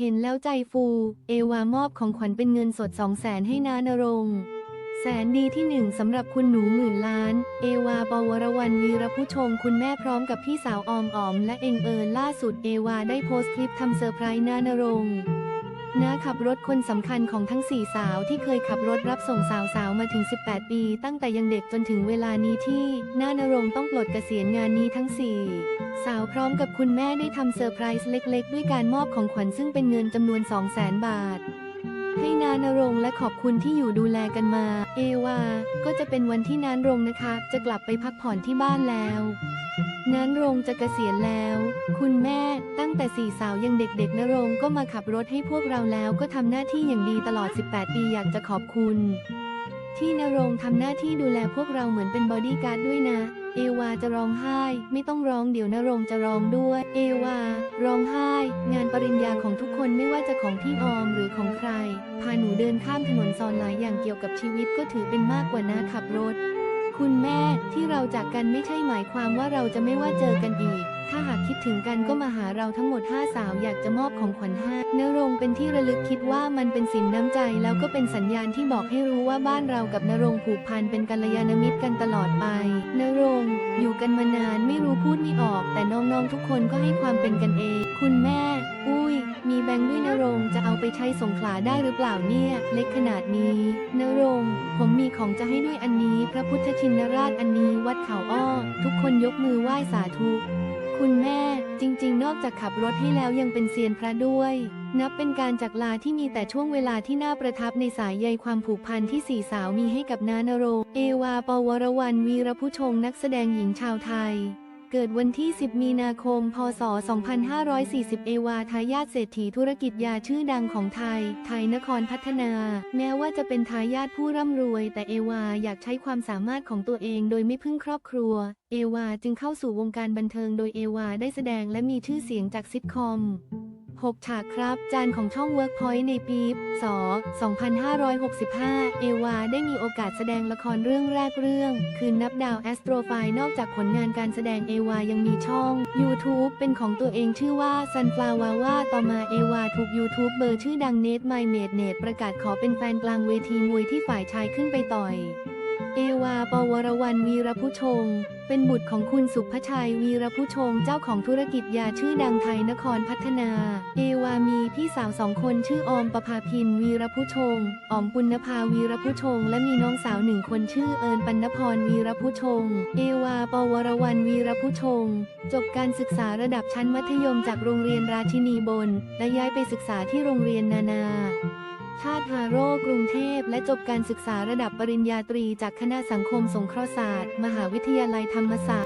เห็นแล้วใจฟู เอวามอบของขวัญเป็นเงินสดสองแสนให้นานรงแสนดีที่หนึ่งสำหรับคุณหนูหมื่นล้าน เอวาปวรวรรณวีรผู้ชงคุณแม่พร้อมกับพี่สาวออมออม และเองเอิญล่าสุดเอวาได้โพสต์คลิปทำเซอร์ไพรส์นานรงค์ น้าขับรถคนสำคัญของทั้งสี่สาวที่เคยขับรถรับส่งสาวๆมาถึง 18 ปี ตั้งแต่ยังเด็กจนถึงเวลานี้ที่น้านรงต้องปลดเกษียณงานนี้ทั้งสี่สาวพร้อมกับคุณแม่ได้ทำเซอร์ไพรส์เล็ก ๆ ด้วยการมอบของขวัญซึ่งเป็นเงินจำนวน 200,000 บาท ให้นานรงและขอบคุณที่อยู่ดูแลกันมา เอวา ก็จะเป็นวันที่นานรงนะคะ จะกลับไปพักผ่อนที่บ้านแล้ว นานรงค์จะเกษียณแล้ว คุณแม่ตั้งแต่สี่สาวยังเด็กๆนรงก็มาขับรถให้พวกเราแล้วก็ทำหน้าที่อย่างดีตลอด 18 ปีอยากจะขอบคุณ ที่นรงทำหน้าที่ดูแลพวกเราเหมือนเป็นบอดี้การ์ดด้วยนะ เอวาจะร้องไห้ ไม่ต้องร้องเดี๋ยวนรงจะร้องด้วย เอวา ร้องไห้ งานปริญญาของทุกคนไม่ว่าจะของพี่ออมหรือของใคร พาหนูเดินข้ามถนนซอนหลายอย่างเกี่ยวกับชีวิตก็ถือเป็นมากกว่านะขับรถ คุณแม่ที่เราจากกันไม่ใช่หมายความว่าเราจะไม่ว่าเจอกันอีก ถ้าหากคิดถึงกันก็มาหาเราทั้งหมดห้าสาวอยากจะมอบของขวัญให้นรงเป็นที่ระลึกคิดว่ามันเป็นสินน้ำใจแล้วก็เป็นสัญญาณที่บอกให้รู้ว่าบ้านเรากับนรงผูกพันเป็นกัลยาณมิตรกันตลอดไปนรงอยู่กันมานานไม่รู้พูดไม่ออก แต่น้องๆทุกคนก็ให้ความเป็นกันเอง คุณแม่ งค์ด้วยนรงจะเอาไปใช้สงขลาได้หรือเปล่าเนี่ย เล็กขนาดนี้นรงผมมีของจะให้ด้วยอันนี้ พระพุทธชินราชอันนี้วัดเขาอ้อ ทุกคนยกมือไหว้สาธุ คุณแม่จริง ๆ นอกจากขับรถให้แล้วยังเป็นเซียนพระด้วย นับเป็นการจากลาที่มีแต่ช่วงเวลาที่น่าประทับในสายใยความผูกพันที่สี่สาวมีให้กับนานโรงเอวาปวรวรรณวีรผู้ชงนักแสดงหญิงชาวไทย เกิดวันที่ 10 มีนาคม พศ 2540 เอวาทายาทเศรษฐีธุรกิจยาชื่อดังของไทย ไทยนครพัฒนา แม้ว่าจะเป็นทายาทผู้ร่ำรวย แต่เอวาอยากใช้ความสามารถของตัวเองโดยไม่พึ่งครอบครัว เอวาจึงเข้าสู่วงการบันเทิงโดยเอวาได้แสดงและมีชื่อเสียงจากซิทคอม 6 ฉากครับ จานของช่อง Workpoint ในปีพศ2565 เอวาได้มีโอกาสแสดงละครเรื่องแรกเรื่อง คืนนับดาวแอสโตรไฟนอกจากผลงานการแสดงเอวายังมีช่อง YouTube เป็นของตัวเองชื่อว่า Sunflower ว่าต่อมาเอวาถูก YouTube เบอร์ชื่อดังเนทไมเมดเนตประกาศขอเป็นแฟนกลางเวทีมวยที่ฝ่ายชายขึ้นไปต่อย เอวา ปวรวรรณวีรผู้ชง เป็นบุตรของคุณสุภชัยวีรผู้ชงเจ้าของธุรกิจยาชื่อดังไทยนครพัฒนา เอวามีพี่สาวสองคนชื่อออมประภาพินวีรผู้ชงออมปุณภาวีรผู้ชง และมีน้องสาวหนึ่งคนชื่อเอิญปัณณพรวีรผู้ชง เอวา ปวรวรรณวีรผู้ชง จบการศึกษาระดับชั้นมัธยมจากโรงเรียนราชินีบน และย้ายไปศึกษาที่โรงเรียนนานา ชาติฮาโร่กรุงเทพ และจบการศึกษาระดับปริญญาตรีจากคณะสังคมสงเคราะห์ศาสตร์ มหาวิทยาลัยธรรมศาสตร์